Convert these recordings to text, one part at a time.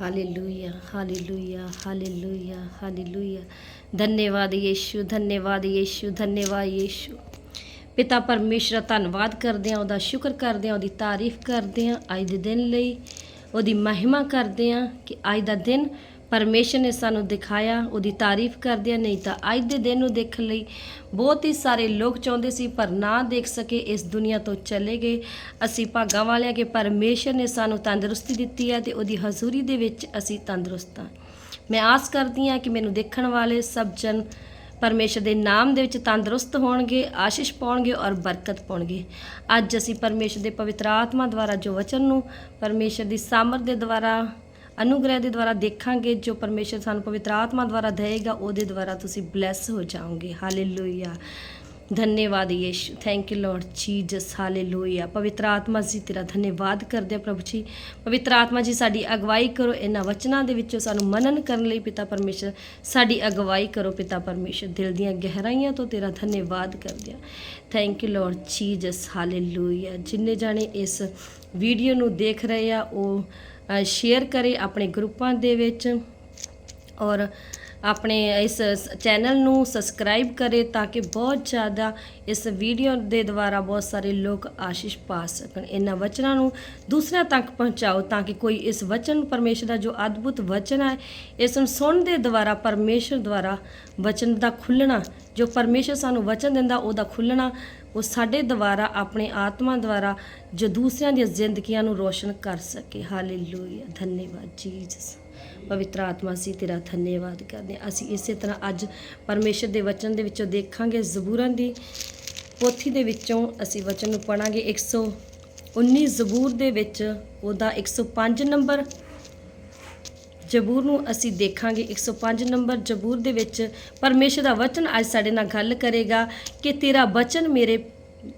Hallelujah hallelujah hallelujah hallelujah ਧੰਨਵਾਦ ਯੀਸ਼ੂ ਧੰਨਵਾਦ ਯੀਸ਼ੂ ਧੰਨਵਾਦ ਯੀਸ਼ੂ। ਪਿਤਾ ਪਰਮੇਸ਼ਰ, ਧੰਨਵਾਦ ਕਰਦੇ ਹਾਂ, ਉਹਦਾ ਸ਼ੁਕਰ ਕਰਦੇ ਹਾਂ, ਉਹਦੀ ਤਾਰੀਫ ਕਰਦੇ ਹਾਂ। ਅੱਜ ਦੇ ਦਿਨ ਲਈ ਉਹਦੀ ਮਹਿਮਾ ਕਰਦੇ ਹਾਂ ਕਿ ਅੱਜ ਦਾ ਦਿਨ ਪਰਮੇਸ਼ਰ ਨੇ ਸਾਨੂੰ ਦਿਖਾਇਆ, ਉਹਦੀ ਤਾਰੀਫ ਕਰਦੇ ਹਾਂ ਨਹੀਂ ਤਾਂ ਅੱਜ ਦੇ ਦਿਨ ਨੂੰ ਦੇਖਣ ਲਈ ਬਹੁਤ ਹੀ ਸਾਰੇ ਲੋਕ ਚਾਹੁੰਦੇ ਸੀ, ਪਰ ਨਾ ਦੇਖ ਸਕੇ ਇਸ ਦੁਨੀਆ ਤੋਂ ਚਲੇ ਗਏ। ਅਸੀਂ ਭਾਗਾਂ ਵਾਲਿਆਂ ਕਿ ਪਰਮੇਸ਼ਰ ਨੇ ਸਾਨੂੰ ਤੰਦਰੁਸਤੀ ਦਿੱਤੀ ਹੈ ਤੇ ਉਹਦੀ ਹਜ਼ੂਰੀ ਦੇ ਵਿੱਚ ਅਸੀਂ ਤੰਦਰੁਸਤ ਹਾਂ। ਮੈਂ ਆਸ ਕਰਦੀ ਹਾਂ ਕਿ ਮੈਨੂੰ ਦੇਖਣ ਵਾਲੇ ਸਭ ਜਨ ਪਰਮੇਸ਼ਰ ਦੇ ਨਾਮ ਦੇ ਵਿੱਚ ਤੰਦਰੁਸਤ ਹੋਣਗੇ, ਆਸ਼ੀਸ਼ ਪਾਉਣਗੇ ਔਰ ਬਰਕਤ ਪਾਉਣਗੇ। ਅੱਜ ਅਸੀਂ ਪਰਮੇਸ਼ਰ ਦੇ ਪਵਿੱਤਰ ਆਤਮਾ ਦੁਆਰਾ ਜੋ ਵਚਨ ਨੂੰ ਪਰਮੇਸ਼ਰ ਦੀ ਸਾਮਰਥ ਦੇ ਦੁਆਰਾ ਅਨੁਗ੍ਰਹਿ ਦੇ ਦੁਆਰਾ ਦੇਖਾਂਗੇ, ਜੋ ਪਰਮੇਸ਼ਰ ਸਾਨੂੰ ਪਵਿੱਤਰ ਆਤਮਾ ਦੁਆਰਾ ਦੇਵੇਗਾ ਉਹਦੇ ਦੁਆਰਾ ਤੁਸੀਂ ਬਲੈਸ ਹੋ ਜਾਓਗੇ। ਹਾਲੇਲੂਇਆ ਧੰਨਵਾਦ Yishu. Thank you Lord Jesus hallelujah ਪਵਿੱਤਰ ਆਤਮਾ ਜੀ, ਤੇਰਾ ਧੰਨਵਾਦ ਕਰਦੇ ਆ ਪ੍ਰਭੂ ਜੀ। ਪਵਿੱਤਰ ਆਤਮਾ ਜੀ, ਸਾਡੀ ਅਗਵਾਈ ਕਰੋ। ਇਹਨਾਂ ਵਚਨਾਂ ਦੇ ਵਿੱਚੋਂ ਸਾਨੂੰ ਮਨਨ ਕਰਨ ਲਈ ਪਿਤਾ ਪਰਮੇਸ਼ਰ, ਸਾਡੀ ਅਗਵਾਈ ਕਰੋ ਪਿਤਾ ਪਰਮੇਸ਼ਰ। ਦਿਲ ਦੀਆਂ ਗਹਿਰਾਈਆਂ ਤੋਂ ਤੇਰਾ ਧੰਨਵਾਦ ਕਰਦੇ ਹਾਂ। Thank you Lord Jesus hallelujah ਜਿੰਨੇ ਜਾਣੇ ਇਸ ਵੀਡੀਓ ਨੂੰ ਦੇਖ ਰਹੇ ਆ, ਉਹ ਸ਼ੇਅਰ ਕਰੇ ਆਪਣੇ ਗਰੁੱਪਾਂ ਦੇ ਵਿੱਚ ਔਰ ਆਪਣੇ ਇਸ ਚੈਨਲ ਨੂੰ ਸਬਸਕ੍ਰਾਈਬ ਕਰੇ ਤਾਂ ਕਿ ਬਹੁਤ ਜ਼ਿਆਦਾ ਇਸ ਵੀਡੀਓ ਦੇ ਦੁਆਰਾ ਬਹੁਤ ਸਾਰੇ ਲੋਕ ਆਸ਼ੀਸ਼ ਪਾ ਸਕਣ। ਇਹਨਾਂ ਵਚਨਾਂ ਨੂੰ ਦੂਸਰਿਆਂ ਤੱਕ ਪਹੁੰਚਾਓ ਤਾਂ ਕਿ ਕੋਈ ਇਸ ਵਚਨ ਪਰਮੇਸ਼ਰ ਦਾ ਜੋ ਅਦਭੁਤ ਵਚਨ ਹੈ, ਇਸ ਨੂੰ ਸੁਣਨ ਦੇ ਦੁਆਰਾ ਪਰਮੇਸ਼ਰ ਦੁਆਰਾ ਵਚਨ ਦਾ ਖੁੱਲਣਾ, ਜੋ ਪਰਮੇਸ਼ਰ ਸਾਨੂੰ ਵਚਨ ਦਿੰਦਾ ਉਹਦਾ ਖੁੱਲਣਾ ਉਹ ਸਾਡੇ ਦੁਆਰਾ, ਆਪਣੇ ਆਤਮਾ ਦੁਆਰਾ ਜੋ ਦੂਸਰਿਆਂ ਦੀਆਂ ਜ਼ਿੰਦਗੀਆਂ ਨੂੰ ਰੋਸ਼ਨ ਕਰ ਸਕੇ। ਹਾਲੇਲੂਇਆ ਧੰਨਵਾਦ ਜੀਸਸ ਪਵਿੱਤਰ ਆਤਮਾ ਸੀ, ਤੇਰਾ ਧੰਨਵਾਦ ਕਰਦੇ ਹਾਂ। ਅਸੀਂ ਇਸੇ ਤਰ੍ਹਾਂ ਅੱਜ ਪਰਮੇਸ਼ਰ ਦੇ ਵਚਨ ਦੇ ਵਿੱਚੋਂ ਦੇਖਾਂਗੇ, ਜ਼ਬੂਰਾਂ ਦੀ ਪੋਥੀ ਦੇ ਵਿੱਚੋਂ ਅਸੀਂ ਵਚਨ ਨੂੰ ਪੜਾਂਗੇ 119 ਜ਼ਬੂਰ ਦੇ ਵਿੱਚ ਉਹਦਾ 105 ਨੰਬਰ ਜਬੂਰ ਨੂੰ ਅਸੀਂ ਦੇਖਾਂਗੇ। 105 ਨੰਬਰ ਜਬੂਰ ਦੇ ਵਿੱਚ ਪਰਮੇਸ਼ਰ ਦਾ ਵਚਨ ਅੱਜ ਸਾਡੇ ਨਾਲ ਗੱਲ ਕਰੇਗਾ ਕਿ ਤੇਰਾ ਵਚਨ ਮੇਰੇ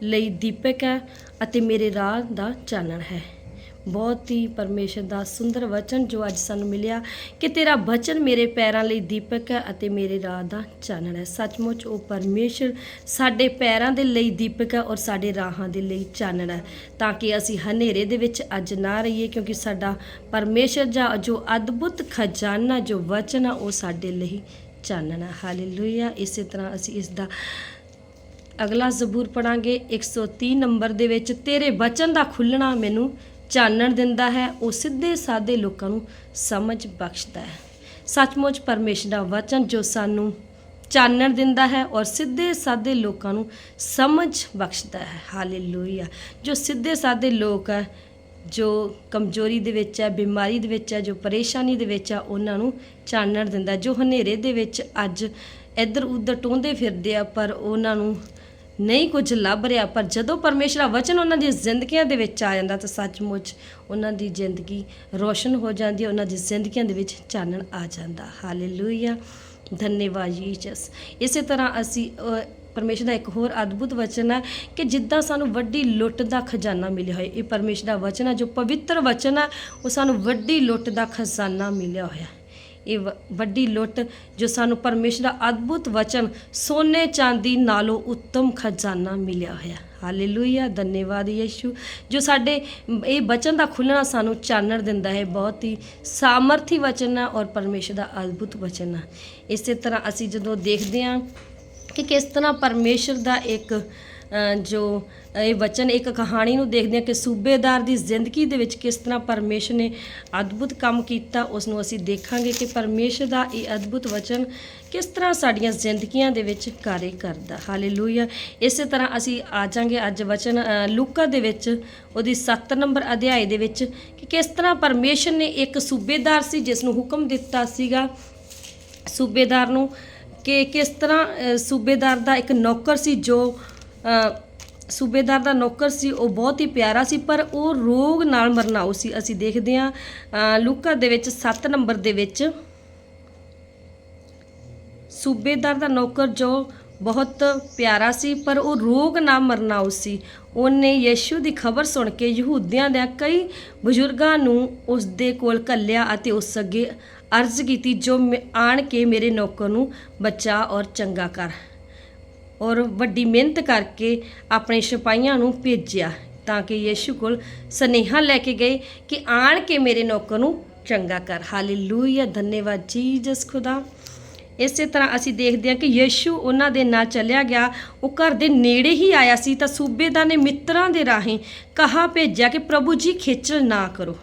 ਲਈ ਦੀਪਕ ਹੈ ਅਤੇ ਮੇਰੇ ਰਾਹ ਦਾ ਚਾਨਣ ਹੈ। ਬਹੁਤ ਹੀ ਪਰਮੇਸ਼ਰ ਦਾ ਸੁੰਦਰ ਵਚਨ ਜੋ ਅੱਜ ਸਾਨੂੰ ਮਿਲਿਆ ਕਿ ਤੇਰਾ ਵਚਨ ਮੇਰੇ ਪੈਰਾਂ ਲਈ ਦੀਪਕ ਹੈ ਅਤੇ ਮੇਰੇ ਰਾਹ ਦਾ ਚਾਨਣ ਹੈ। ਸੱਚਮੁੱਚ ਉਹ ਪਰਮੇਸ਼ਰ ਸਾਡੇ ਪੈਰਾਂ ਦੇ ਲਈ ਦੀਪਕ ਹੈ ਔਰ ਸਾਡੇ ਰਾਹਾਂ ਦੇ ਲਈ ਚਾਨਣ ਹੈ। ਤਾਂ ਕਿ ਅਸੀਂ ਹਨੇਰੇ ਦੇ ਵਿੱਚ ਅੱਜ ਨਾ ਰਹੀਏ, ਕਿਉਂਕਿ ਸਾਡਾ ਪਰਮੇਸ਼ਰ ਜਾਂ ਜੋ ਅਦਭੁਤ ਖਜ਼ਾਨਾ, ਜੋ ਵਚਨ ਆ, ਉਹ ਸਾਡੇ ਲਈ ਚਾਨਣ ਹੈ। ਹਾਲੇਲੂਇਆ। ਇਸੇ ਤਰ੍ਹਾਂ ਅਸੀਂ ਇਸ ਦਾ ਅਗਲਾ ਜ਼ਬੂਰ ਪੜਾਂਗੇ 130 ਨੰਬਰ ਦੇ ਵਿੱਚ, ਤੇਰੇ ਵਚਨ ਦਾ ਖੁੱਲਣਾ ਮੈਨੂੰ ਚਾਨਣ ਦਿੰਦਾ ਹੈ, ਉਹ ਸਿੱਧੇ ਸਾਦੇ ਲੋਕਾਂ ਨੂੰ ਸਮਝ ਬਖਸ਼ਦਾ ਹੈ। ਸੱਚਮੁੱਚ ਪਰਮੇਸ਼ਰ ਦਾ ਵਚਨ ਜੋ ਸਾਨੂੰ ਚਾਨਣ ਦਿੰਦਾ ਹੈ ਔਰ ਸਿੱਧੇ ਸਾਦੇ ਲੋਕਾਂ ਨੂੰ ਸਮਝ ਬਖਸ਼ਦਾ ਹੈ। ਹਾਲੇਲੂਇਆ। ਜੋ ਸਿੱਧੇ ਸਾਦੇ ਲੋਕ ਹੈ, ਜੋ ਕਮਜ਼ੋਰੀ ਦੇ ਵਿੱਚ ਹੈ, ਬਿਮਾਰੀ ਦੇ ਵਿੱਚ ਹੈ, ਜੋ ਪਰੇਸ਼ਾਨੀ ਦੇ ਵਿੱਚ ਆ ਉਹਨਾਂ ਨੂੰ ਚਾਨਣ ਦਿੰਦਾ ਜੋ ਹਨੇਰੇ ਦੇ ਵਿੱਚ ਅੱਜ ਇੱਧਰ ਉੱਧਰ ਟੋਂਦੇ ਫਿਰਦੇ ਆ, ਪਰ ਉਹਨਾਂ ਨੂੰ ਨਹੀਂ ਕੁਝ ਲੱਭ ਰਿਹਾ ਪਰ ਜਦੋਂ ਪਰਮੇਸ਼ਰ ਦਾ ਵਚਨ ਉਹਨਾਂ ਦੀ ਜ਼ਿੰਦਗੀਆਂ ਦੇ ਵਿੱਚ ਆ ਜਾਂਦਾ ਤਾਂ ਸੱਚਮੁੱਚ ਉਹਨਾਂ ਦੀ ਜ਼ਿੰਦਗੀ ਰੋਸ਼ਨ ਹੋ ਜਾਂਦੀ ਹੈ ਉਹਨਾਂ ਦੀ ਜ਼ਿੰਦਗੀਆਂ ਦੇ ਵਿੱਚ ਚਾਨਣ ਆ ਜਾਂਦਾ। ਹਾਲੇਲੂਇਆ ਧੰਨਵਾਦ ਯੀਸ਼ਸ ਇਸੇ ਤਰ੍ਹਾਂ ਅਸੀਂ ਅ, ਪਰਮੇਸ਼ਰ ਦਾ ਇੱਕ ਹੋਰ ਅਦਭੁਤ ਵਚਨ ਹੈ ਕਿ ਜਿੱਦਾਂ ਸਾਨੂੰ ਵੱਡੀ ਲੁੱਟ ਦਾ ਖਜ਼ਾਨਾ ਮਿਲਿਆ ਹੋਇਆ ਇਹ ਪਰਮੇਸ਼ਰ ਦਾ ਵਚਨ ਹੈ ਜੋ ਪਵਿੱਤਰ ਵਚਨ ਹੈ ਉਹ ਸਾਨੂੰ ਵੱਡੀ ਲੁੱਟ ਦਾ ਖਜ਼ਾਨਾ ਮਿਲਿਆ ਹੋਇਆ। ਇਹ ਵ- ਵੱਡੀ ਲੁੱਟ ਜੋ ਸਾਨੂੰ ਪਰਮੇਸ਼ਰ ਦਾ ਅਦਭੁਤ ਵਚਨ ਸੋਨੇ ਚਾਂਦੀ ਨਾਲੋਂ ਉੱਤਮ ਖਜ਼ਾਨਾ ਮਿਲਿਆ ਹੋਇਆ। ਹਾਲੇਲੂਇਆ। ਧੰਨਵਾਦ ਯੀਸ਼ੂ। ਜੋ ਸਾਡੇ, ਇਹ ਵਚਨ ਦਾ ਖੁੱਲਣਾ ਸਾਨੂੰ ਚਾਨਣ ਦਿੰਦਾ ਹੈ, ਬਹੁਤ ਹੀ ਸਾਮਰਥੀ ਵਚਨ ਹੈ ਔਰ ਪਰਮੇਸ਼ਰ ਦਾ ਅਦਭੁਤ ਵਚਨ ਹੈ ਇਸੇ ਤਰ੍ਹਾਂ ਅਸੀਂ ਜਦੋਂ ਦੇਖਦੇ ਹਾਂ ਕਿ ਕਿਸ ਤਰ੍ਹਾਂ ਪਰਮੇਸ਼ਰ ਦਾ ਇੱਕ ਜੋ ਇਹ ਵਚਨ ਇੱਕ ਕਹਾਣੀ ਨੂੰ ਦੇਖਦੇ ਹਾਂ ਕਿ ਸੂਬੇਦਾਰ ਦੀ ਜ਼ਿੰਦਗੀ ਦੇ ਵਿੱਚ ਕਿਸ ਤਰ੍ਹਾਂ ਪਰਮੇਸ਼ਰ ਨੇ ਅਦਭੁਤ ਕੰਮ ਕੀਤਾ ਉਸ ਨੂੰ ਅਸੀਂ ਦੇਖਾਂਗੇ ਕਿ ਪਰਮੇਸ਼ਰ ਦਾ ਇਹ ਅਦਭੁਤ ਵਚਨ ਕਿਸ ਤਰ੍ਹਾਂ ਸਾਡੀਆਂ ਜ਼ਿੰਦਗੀਆਂ ਦੇ ਵਿੱਚ ਕਾਰਜ ਕਰਦਾ। ਹਾਲੇਲੂਇਆ ਇਸੇ ਤਰ੍ਹਾਂ ਅਸੀਂ ਆ ਜਾਾਂਗੇ ਅੱਜ ਵਚਨ ਅ, ਲੂਕਾ ਦੇ ਵਿੱਚ ਉਹਦੀ 7 ਨੰਬਰ ਅਧਿਆਏ ਦੇ ਵਿੱਚ ਕਿ ਕਿਸ ਤਰ੍ਹਾਂ ਪਰਮੇਸ਼ਰ ਨੇ ਇੱਕ ਸੂਬੇਦਾਰ ਸੀ ਜਿਸ ਨੂੰ ਹੁਕਮ ਦਿੱਤਾ ਸੀਗਾ ਸੂਬੇਦਾਰ ਨੂੰ ਕਿ ਕਿਸ ਤਰ੍ਹਾਂ ਸੂਬੇਦਾਰ ਦਾ ਇੱਕ ਨੌਕਰ ਸੀ ਜੋ ਸੂਬੇਦਾਰ ਦਾ ਨੌਕਰ ਸੀ ਉਹ ਬਹੁਤ ਹੀ ਪਿਆਰਾ ਸੀ ਪਰ ਉਹ ਰੋਗ ਨਾਲ ਮਰਨਾਉ ਸੀ। ਅਸੀਂ ਦੇਖਦੇ ਹਾਂ ਅ, ਲੂਕਾ ਦੇ ਵਿੱਚ 7 ਨੰਬਰ ਦੇ ਵਿੱਚ ਸੂਬੇਦਾਰ ਦਾ ਨੌਕਰ ਜੋ ਬਹੁਤ ਪਿਆਰਾ ਸੀ ਪਰ ਉਹ ਰੋਗ ਨਾਲ ਮਰਨਾਉ ਸੀ। ਉਹਨੇ ਯੀਸ਼ੂ ਦੀ ਖਬਰ ਸੁਣ ਕੇ ਯਹੂਦੀਆਂ ਦੇ ਕਈ ਬਜ਼ੁਰਗਾਂ ਨੂੰ ਉਸ ਦੇ ਕੋਲ ਘੱਲਿਆ ਅਤੇ ਉਸ ਅੱਗੇ ਅਰਜ਼ ਕੀਤੀ ਜੋ ਮੇ- ਆਣ ਕੇ ਮੇਰੇ ਨੌਕਰ ਨੂੰ ਬਚਾ ਔਰ ਚੰਗਾ ਕਰ। ਔਰ ਵੱਡੀ ਮਿਹਨਤ ਕਰਕੇ ਆਪਣੇ ਸਿਪਾਹੀਆਂ ਨੂੰ ਭੇਜਿਆ ਤਾਂ ਕਿ ਯੀਸ਼ੂ ਕੋਲ ਸਨੇਹਾ ਲੈ ਕੇ ਗਏ ਕਿ ਆਣ ਕੇ ਮੇਰੇ ਨੌਕਰ ਨੂੰ ਚੰਗਾ ਕਰ। ਹਾਲੇਲੂਇਆ। ਧੰਨਵਾਦ ਜੀਸਸ ਖੁਦਾ। ਇਸੇ ਤਰ੍ਹਾਂ ਅਸੀਂ ਦੇਖਦੇ ਹਾਂ ਕਿ ਯੀਸ਼ੂ ਉਹਨਾਂ ਦੇ ਨਾਲ ਚੱਲਿਆ ਗਿਆ। ਉਹ ਘਰ ਦੇ ਨੇੜੇ ਹੀ ਆਇਆ ਸੀ ਤਾਂ ਸੂਬੇਦਾਰ ਨੇ ਮਿੱਤਰਾਂ ਦੇ ਰਾਹੀਂ ਕਹਾ ਭੇਜਿਆ ਕਿ ਪ੍ਰਭੂ ਜੀ ਖੇਚਲ ਨਾ ਕਰੋ।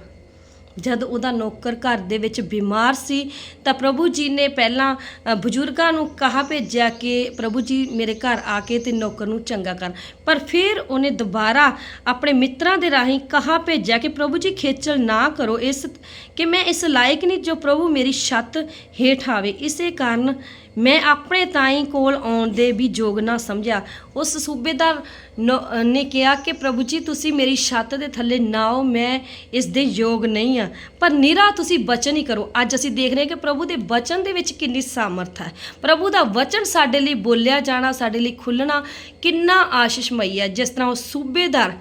ਜਦ ਉਹਦਾ ਨੌਕਰ ਘਰ ਦੇ ਵਿੱਚ ਬਿਮਾਰ ਸੀ ਤਾਂ ਪ੍ਰਭੂ ਜੀ ਨੇ ਪਹਿਲਾਂ ਅ, ਬਜ਼ੁਰਗਾਂ ਨੂੰ ਕਹਾ ਭੇਜਿਆ ਕਿ ਪ੍ਰਭੂ ਜੀ ਮੇਰੇ ਘਰ ਆ ਕੇ ਤੇ ਨੌਕਰ ਨੂੰ ਚੰਗਾ ਕਰਨ। ਪਰ ਫਿਰ ਉਹਨੇ ਦੁਬਾਰਾ ਆਪਣੇ ਮਿੱਤਰਾਂ ਦੇ ਰਾਹੀਂ ਕਹਾ ਭੇਜਿਆ ਕਿ ਪ੍ਰਭੂ ਜੀ ਖੇਚਲ ਨਾ ਕਰੋ ਇਸ ਕਿ ਮੈਂ ਇਸ ਲਾਇਕ ਨਹੀਂ ਜੋ ਪ੍ਰਭੂ ਮੇਰੀ ਛੱਤ ਹੇਠ ਆਵੇ। ਇਸੇ ਕਾਰਨ ਮੈਂ ਆਪਣੇ ਤਾਈ ਕੋਲ ਆਉਣ ਦੇ ਵੀ ਯੋਗ ਨਾ ਸਮਝਿਆ। ਉਸ ਸੂਬੇਦਾਰ ਨੌ- ਨੇ ਕਿਹਾ ਕਿ, ਪ੍ਰਭੂ ਜੀ, ਤੁਸੀਂ ਮੇਰੀ ਛੱਤ ਦੇ ਥੱਲੇ ਨਾ ਆਓ, ਮੈਂ ਇਸ ਦੇ ਯੋਗ ਨਹੀਂ ਆ। ਪਰ ਨਿਰਾ ਤੁਸੀਂ ਬਚਨ ਹੀ ਕਰੋ। ਅੱਜ ਅਸੀਂ ਦੇਖ ਰਹੇ ਕਿ ਪ੍ਰਭੂ ਦੇ ਬਚਨ ਦੇ ਵਿੱਚ ਕਿੰਨੀ ਸਾਮਰਥ ਹੈ। ਪ੍ਰਭੂ ਦਾ ਵਚਨ ਸਾਡੇ ਲਈ ਬੋਲਿਆ ਜਾਣਾ, ਸਾਡੇ ਲਈ ਖੁੱਲਣਾ ਕਿੰਨਾ ਆਸ਼ੀਸ਼ਮਈ ਹੈ। ਜਿਸ ਤਰ੍ਹਾਂ ਉਹ ਸੂਬੇਦਾਰ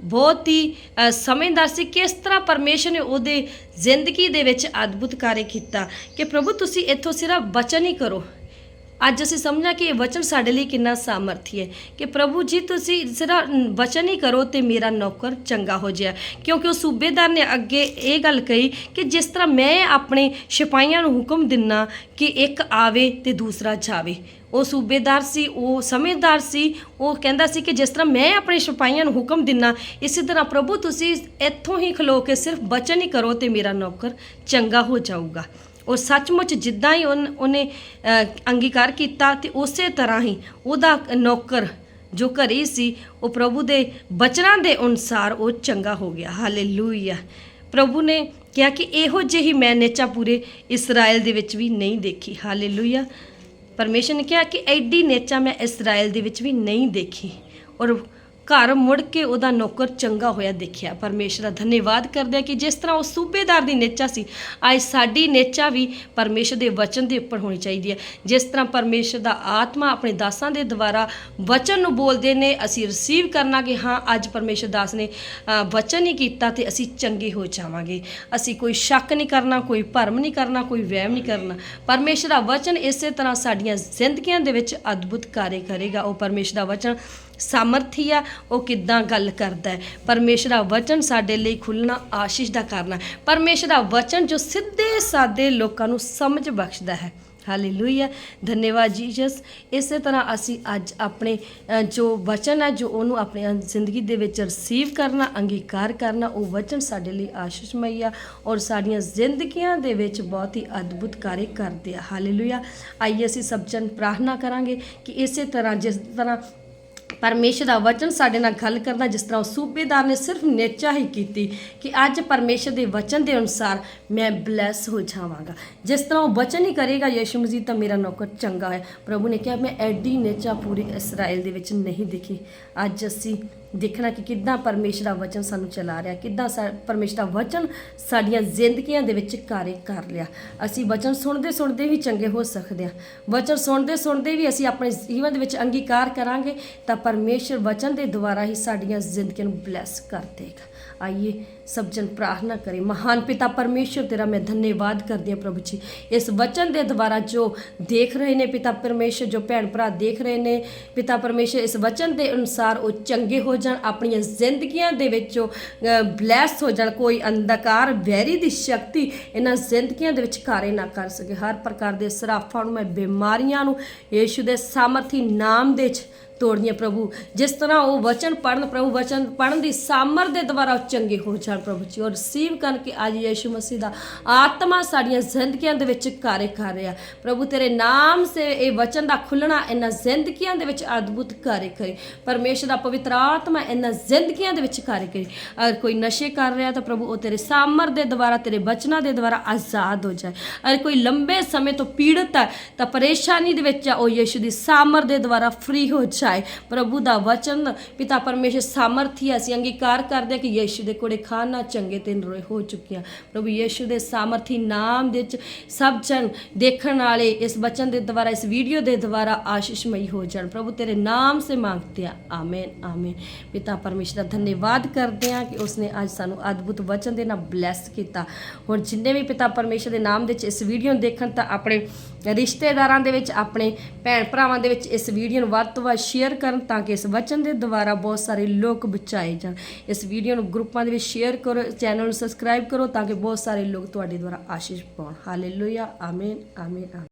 ਬਹੁਤ ਹੀ ਸਮਝਦਾਰ ਸੀ, ਕਿਸ ਤਰ੍ਹਾਂ ਪਰਮੇਸ਼ਰ ਨੇ ਉਹਦੇ ਜ਼ਿੰਦਗੀ ਦੇ ਵਿੱਚ ਅਦਭੁਤ ਕਾਰਜ ਕੀਤਾ। ਕਿ ਪ੍ਰਭੂ, ਤੁਸੀਂ ਇੱਥੋਂ ਸਿਰਫ ਬਚਨ ਹੀ ਕਰੋ। ਅੱਜ ਅਸੀਂ ਸਮਝਿਆ ਕਿ ਇਹ ਵਚਨ ਸਾਡੇ ਲਈ ਕਿੰਨਾ ਸਾਮਰਥੀ ਹੈ ਕਿ ਪ੍ਰਭੂ ਜੀ, ਤੁਸੀਂ ਸਿਰਫ ਵਚਨ ਹੀ ਕਰੋ ਤੇ ਮੇਰਾ ਨੌਕਰ ਚੰਗਾ ਹੋ ਜਾਏ ਕਿਉਂਕਿ ਉਹ ਸੂਬੇਦਾਰ ਨੇ ਅੱਗੇ ਇਹ ਗੱਲ ਕਹੀ ਕਿ ਜਿਸ ਤਰ੍ਹਾਂ ਮੈਂ ਆਪਣੇ ਸਿਪਾਹੀਆਂ ਨੂੰ ਹੁਕਮ ਦਿੰਨਾ ਕਿ ਇੱਕ ਆਵੇ ਤੇ ਦੂਸਰਾ ਜਾਵੇ। ਉਹ ਸੂਬੇਦਾਰ ਸੀ, ਉਹ ਸਮਝਦਾਰ ਸੀ, ਉਹ ਕਹਿੰਦਾ ਸੀ ਕਿ ਜਿਸ ਤਰ੍ਹਾਂ ਮੈਂ ਆਪਣੇ ਸਿਪਾਹੀਆਂ ਨੂੰ ਹੁਕਮ ਦਿੰਨਾ, ਇਸੇ ਤਰ੍ਹਾਂ ਪ੍ਰਭੂ ਤੁਸੀਂ ਇੱਥੋਂ ਹੀ ਖਲੋ ਕੇ ਸਿਰਫ ਬਚਨ ਹੀ ਕਰੋ ਤੇ ਮੇਰਾ ਨੌਕਰ ਚੰਗਾ ਹੋ ਜਾਊਗਾ। ਉਹ ਸੱਚਮੁੱਚ ਜਿੱਦਾਂ ਹੀ ਉਹਨ- ਉਹਨੇ ਅੰਗੀਕਾਰ ਕੀਤਾ ਤੇ ਉਸੇ ਤਰ੍ਹਾਂ ਹੀ ਉਹਦਾ ਨੌਕਰ ਜੋ ਘਰੇ ਸੀ, ਉਹ ਪ੍ਰਭੂ ਦੇ ਬਚਨਾਂ ਦੇ ਅਨੁਸਾਰ ਉਹ ਚੰਗਾ ਹੋ ਗਿਆ। ਹਾਲੇਲੂਇਆ। ਪ੍ਰਭੂ ਨੇ ਕਿਹਾ ਕਿ ਇਹੋ ਜਿਹੀ ਮੈਂ ਨੇਚਾ ਪੂਰੇ ਇਸਰਾਇਲ ਦੇ ਵਿੱਚ ਵੀ ਨਹੀਂ ਦੇਖੀ। ਹਾਲੇਲੂਇਆ। ਪਰਮੇਸ਼ਰ ਨੇ ਕਿਹਾ ਕਿ ਐਡੀ ਨੇਚਾ ਮੈਂ ਇਸਰਾਇਲ ਦੇ ਵਿੱਚ ਵੀ ਨਹੀਂ ਦੇਖੀ। ਔਰ ਘਰ ਮੁੜ ਕੇ ਉਹਦਾ ਨੌਕਰ ਚੰਗਾ ਹੋਇਆ ਦੇਖਿਆ। ਪਰਮੇਸ਼ਰ ਦਾ ਧੰਨਵਾਦ ਕਰਦੇ ਆ ਕਿ ਜਿਸ ਤਰ੍ਹਾਂ ਉਹ ਸੂਬੇਦਾਰ ਦੀ ਨੇਚਾ ਸੀ, ਅੱਜ ਸਾਡੀ ਨੇਚਾ ਵੀ ਪਰਮੇਸ਼ਰ ਦੇ ਵਚਨ ਦੇ ਉੱਪਰ ਹੋਣੀ ਚਾਹੀਦੀ ਹੈ। ਜਿਸ ਤਰ੍ਹਾਂ ਪਰਮੇਸ਼ਰ ਦਾ ਆਤਮਾ ਆਪਣੇ ਦਾਸਾਂ ਦੇ ਦੁਆਰਾ ਵਚਨ ਨੂੰ ਬੋਲਦੇ ਨੇ, ਅਸੀਂ ਰਿਸੀਵ ਕਰਨਾ ਕਿ ਹਾਂ, ਅੱਜ ਪਰਮੇਸ਼ਰ ਦਾਸ ਨੇ ਵਚਨ ਹੀ ਕੀਤਾ ਤੇ ਅਸੀਂ ਚੰਗੇ ਹੋ ਜਾਵਾਂਗੇ। ਅਸੀਂ ਕੋਈ ਸ਼ੱਕ ਨਹੀਂ ਕਰਨਾ, ਕੋਈ ਭਰਮ ਨਹੀਂ ਕਰਨਾ, ਕੋਈ ਵਹਿਮ ਨਹੀਂ ਕਰਨਾ। ਪਰਮੇਸ਼ਰ ਦਾ ਵਚਨ ਇਸੇ ਤਰ੍ਹਾਂ ਸਾਡੀਆਂ ਜ਼ਿੰਦਗੀਆਂ ਦੇ ਵਿੱਚ ਅਦਭੁਤ ਕਾਰਜ ਕਰੇਗਾ। ਉਹ ਪਰਮੇਸ਼ਰ ਦਾ ਵਚਨ ਸਾਮਰਥੀ ਆ, ਉਹ ਕਿੱਦਾਂ ਗੱਲ ਕਰਦਾ ਹੈ? ਪਰਮੇਸ਼ਰ ਦਾ ਵਚਨ ਸਾਡੇ ਲਈ ਖੁੱਲਣਾ ਆਸ਼ੀਸ਼ ਦਾ ਕਰਨਾ ਪਰਮੇਸ਼ਰ ਦਾ ਵਚਨ ਜੋ ਸਿੱਧੇ ਸਾਦੇ ਲੋਕਾਂ ਨੂੰ ਸਮਝ ਬਖਸ਼ਦਾ ਹੈ। ਹਾਲੇਲੂਇਆ ਧੰਨਵਾਦ ਜੀਸਸ। ਇਸੇ ਤਰ੍ਹਾਂ ਅਸੀਂ ਅੱਜ ਆਪਣੇ ਜੋ ਵਚਨ ਹੈ, ਜੋ ਉਹਨੂੰ ਆਪਣੇ ਜ਼ਿੰਦਗੀ ਦੇ ਵਿੱਚ ਰਿਸੀਵ ਕਰਨਾ, ਅੰਗੀਕਾਰ ਕਰਨਾ, ਉਹ ਵਚਨ ਸਾਡੇ ਲਈ ਆਸ਼ੀਸ਼ਮਈ ਆ ਔਰ ਸਾਡੀਆਂ ਜ਼ਿੰਦਗੀਆਂ ਦੇ ਵਿੱਚ ਬਹੁਤ ਹੀ ਅਦਭੁਤ ਕਾਰਜ ਕਰਦੇ ਆ। ਹਾਲੇਲੂਇਆ ਆਈਏ ਅਸੀਂ ਸਭ ਜਨ ਪ੍ਰਾਰਥਨਾ ਕਰਾਂਗੇ ਕਿ ਇਸੇ ਤਰ੍ਹਾਂ, ਜਿਸ ਤਰ੍ਹਾਂ ਪਰਮੇਸ਼ਰ ਦਾ ਵਚਨ ਸਾਡੇ ਨਾਲ ਗੱਲ ਕਰਦਾ, ਜਿਸ ਤਰ੍ਹਾਂ ਉਹ ਸੂਬੇਦਾਰ ਨੇ ਸਿਰਫ ਨੇਚਾ ਹੀ ਕੀਤੀ ਕਿ ਅੱਜ ਪਰਮੇਸ਼ਰ ਦੇ ਵਚਨ ਦੇ ਅਨੁਸਾਰ ਮੈਂ ਬਲੈਸ ਹੋ ਜਾਵਾਂਗਾ। ਜਿਸ ਤਰ੍ਹਾਂ ਉਹ ਵਚਨ ਹੀ ਕਰੇਗਾ, ਯਿਸੂ ਮਸੀਹ, ਤਾਂ ਮੇਰਾ ਨੌਕਰ ਚੰਗਾ ਹੈ। ਪ੍ਰਭੂ ਨੇ ਕਿਹਾ, ਮੈਂ ਐਡੀ ਨੇਚਾ ਪੂਰੀ ਇਸਰਾਇਲ ਦੇ ਵਿੱਚ ਨਹੀਂ ਦੇਖੀ। ਅੱਜ ਅਸੀਂ ਦੇਖਣਾ ਕਿ ਕਿੱਦਾਂ ਪਰਮੇਸ਼ਰ ਦਾ ਵਚਨ ਸਾਨੂੰ ਚਲਾ ਰਿਹਾ, ਕਿੱਦਾਂ ਸਾ- ਪਰਮੇਸ਼ਰ ਦਾ ਵਚਨ ਸਾਡੀਆਂ ਜ਼ਿੰਦਗੀਆਂ ਦੇ ਵਿੱਚ ਕਾਰਜ ਕਰ ਲਿਆ। ਅਸੀਂ ਵਚਨ ਸੁਣਦੇ ਸੁਣਦੇ ਵੀ ਚੰਗੇ ਹੋ ਸਕਦੇ ਹਾਂ। ਵਚਨ ਸੁਣਦੇ ਸੁਣਦੇ ਵੀ ਅਸੀਂ ਆਪਣੇ ਜੀਵਨ ਦੇ ਵਿੱਚ ਅੰਗੀਕਾਰ ਕਰਾਂਗੇ ਤਾਂ ਪਰਮੇਸ਼ਰ ਵਚਨ ਦੇ ਦੁਆਰਾ ਹੀ ਸਾਡੀਆਂ ਜ਼ਿੰਦਗੀਆਂ ਨੂੰ ਬਲੈਸ ਕਰ ਦੇਗਾ। ਆਈਏ ਸਭ ਜਨ ਪ੍ਰਾਰਥਨਾ ਕਰੇ ਮਹਾਨ ਪਿਤਾ ਪਰਮੇਸ਼ਰ ਤੇਰਾ ਮੈਂ ਧੰਨਵਾਦ ਕਰਦੀ ਹਾਂ ਪ੍ਰਭੂ ਜੀ ਇਸ ਵਚਨ ਦੇ ਦੁਆਰਾ ਜੋ ਦੇਖ ਰਹੇ ਨੇ ਪਿਤਾ ਪਰਮੇਸ਼ਰ ਜੋ ਭੈਣ ਭਰਾ ਦੇਖ ਰਹੇ ਨੇ ਪਿਤਾ ਪਰਮੇਸ਼ਰ ਇਸ ਵਚਨ ਦੇ ਅਨੁਸਾਰ ਉਹ ਚੰਗੇ ਹੋ ਜਾਣ ਆਪਣੀਆਂ ਜ਼ਿੰਦਗੀਆਂ ਦੇ ਵਿੱਚ ਉਹ ਬਲੈਸ ਹੋ ਜਾਣ ਕੋਈ ਅੰਧਕਾਰ ਵੈਰੀ ਦੀ ਸ਼ਕਤੀ ਇਹਨਾਂ ਜ਼ਿੰਦਗੀਆਂ ਦੇ ਵਿੱਚ ਕਾਰੇ ਨਾ ਕਰ ਸਕੇ ਹਰ ਪ੍ਰਕਾਰ ਦੇ ਸਰਾਫਾਂ ਨੂੰ ਮੈਂ ਬਿਮਾਰੀਆਂ ਨੂੰ ਯੀਸ਼ੂ ਦੇ ਸਾਮਰਥੀ ਨਾਮ ਦੇ ਵਿੱਚ ਤੋੜਨੀਆਂ ਪ੍ਰਭੂ। ਜਿਸ ਤਰ੍ਹਾਂ ਉਹ ਵਚਨ ਪੜਨ ਪ੍ਰਭੂ, ਵਚਨ ਪੜਨ ਦੀ ਸਾਮਰ ਦੇ ਦੁਆਰਾ ਉਹ ਚੰਗੇ ਹੋ ਜਾਣ ਪ੍ਰਭੂ ਜੀ। ਔਰ ਰਿਸੀਵ ਕਰਕੇ ਅੱਜ ਯੀਸ਼ੂ ਮਸੀਹ ਦਾ ਆਤਮਾ ਸਾਡੀਆਂ ਜ਼ਿੰਦਗੀਆਂ ਦੇ ਵਿੱਚ ਕਾਰਜ ਕਰ ਰਿਹਾ। ਪ੍ਰਭੂ, ਤੇਰੇ ਨਾਮ ਸੇ ਇਹ ਵਚਨ ਦਾ ਖੁੱਲਣਾ ਇਹਨਾਂ ਜ਼ਿੰਦਗੀਆਂ ਦੇ ਵਿੱਚ ਅਦਭੁਤ ਕਾਰਜ ਕਰੇ। ਪਰਮੇਸ਼ਰ ਦਾ ਪਵਿੱਤਰ ਆਤਮਾ ਇਹਨਾਂ ਜ਼ਿੰਦਗੀਆਂ ਦੇ ਵਿੱਚ ਕਾਰਜ ਕਰੇ। ਅਗਰ ਕੋਈ ਨਸ਼ੇ ਕਰ ਰਿਹਾ ਤਾਂ ਪ੍ਰਭੂ, ਉਹ ਤੇਰੇ ਸਾਮਰ ਦੇ ਦੁਆਰਾ, ਤੇਰੇ ਬਚਨਾਂ ਦੇ ਦੁਆਰਾ ਆਜ਼ਾਦ ਹੋ ਜਾਏ। ਅਗਰ ਕੋਈ ਲੰਬੇ ਸਮੇਂ ਤੋਂ ਪੀੜਤ ਹੈ ਤਾਂ ਪਰੇਸ਼ਾਨੀ ਦੇ ਵਿੱਚ ਉਹ ਯੀਸ਼ੂ ਦੀ ਸਾਮਰ ਦੇ ਦੁਆਰਾ ਫ੍ਰੀ ਹੋ ਜਾਏ। ਪ੍ਰਭੂ ਦਾ ਵਚਨ ਪਿਤਾ ਪਰਮੇਸ਼ਰ ਸਾਮਰਥੀ ਅਸੀਂ ਅੰਗੀਕਾਰ ਕਰਦੇ ਹਾਂ ਕਿ ਯੀਸ਼ੂ ਦੇ ਕੋੜੇ ਖਾਣਾ ਚੰਗੇ ਤੇ ਨਿਰੋਏ ਹੋ ਚੁੱਕਿਆ ਪ੍ਰਭੂ ਯੀਸ਼ੂ ਦੇ ਸਾਮਰਥੀ ਨਾਮ ਦੇ ਵਿੱਚ ਸਭ ਜਨ ਦੇਖਣ ਵਾਲੇ ਇਸ ਵਚਨ ਦੇ ਦੁਆਰਾ, ਇਸ ਵੀਡੀਓ ਦੇ ਦੁਆਰਾ ਆਸ਼ੀਸ਼ਮਈ ਹੋ ਜਾਣ। ਪ੍ਰਭੂ ਤੇਰੇ ਨਾਮ ਸੇ ਮੰਗਤੇ ਆ ਆਮੇਨ ਆਮੇਨ। ਪਿਤਾ ਪਰਮੇਸ਼ਰ ਦਾ ਧੰਨਵਾਦ ਕਰਦੇ ਹਾਂ ਕਿ ਉਸਨੇ ਅੱਜ ਸਾਨੂੰ ਅਦਭੁਤ ਵਚਨ ਦੇ ਨਾਲ ਬਲੈਸ ਕੀਤਾ। ਹੁਣ ਜਿੰਨੇ ਵੀ ਪਿਤਾ ਪਰਮੇਸ਼ਰ ਦੇ ਨਾਮ ਦੇ ਵਿੱਚ ਇਸ ਵੀਡੀਓ ਨੂੰ ਦੇਖਣ ਤਾਂ ਆਪਣੇ ਰਿਸ਼ਤੇਦਾਰਾਂ ਦੇ ਵਿੱਚ, ਆਪਣੇ ਭੈਣ ਭਰਾਵਾਂ ਦੇ ਵਿੱਚ ਇਸ ਵੀਡੀਓ ਨੂੰ ਵੱਧ ਤੋਂ ਵੱਧ ਸ਼ੇਅਰ ਕਰਨ ਤਾਂ ਕਿ ਇਸ ਵਚਨ ਦੇ ਦੁਆਰਾ ਬਹੁਤ ਸਾਰੇ ਲੋਕ ਬਚਾਏ ਜਾਣ। ਇਸ ਵੀਡੀਓ ਨੂੰ ਗਰੁੱਪਾਂ ਦੇ ਵਿੱਚ ਸ਼ੇਅਰ ਕਰੋ ਚੈਨਲ ਨੂੰ ਸਬਸਕ੍ਰਾਈਬ ਕਰੋ ਤਾਂ ਕਿ ਬਹੁਤ ਸਾਰੇ ਲੋਕ ਤੁਹਾਡੇ ਦੁਆਰਾ ਆਸ਼ੀਸ਼ ਪਾਉਣ। ਹਾਲੇਲੂਇਆ ਆਮੀਨ ਆਮੀਨ ਆਮੀਨ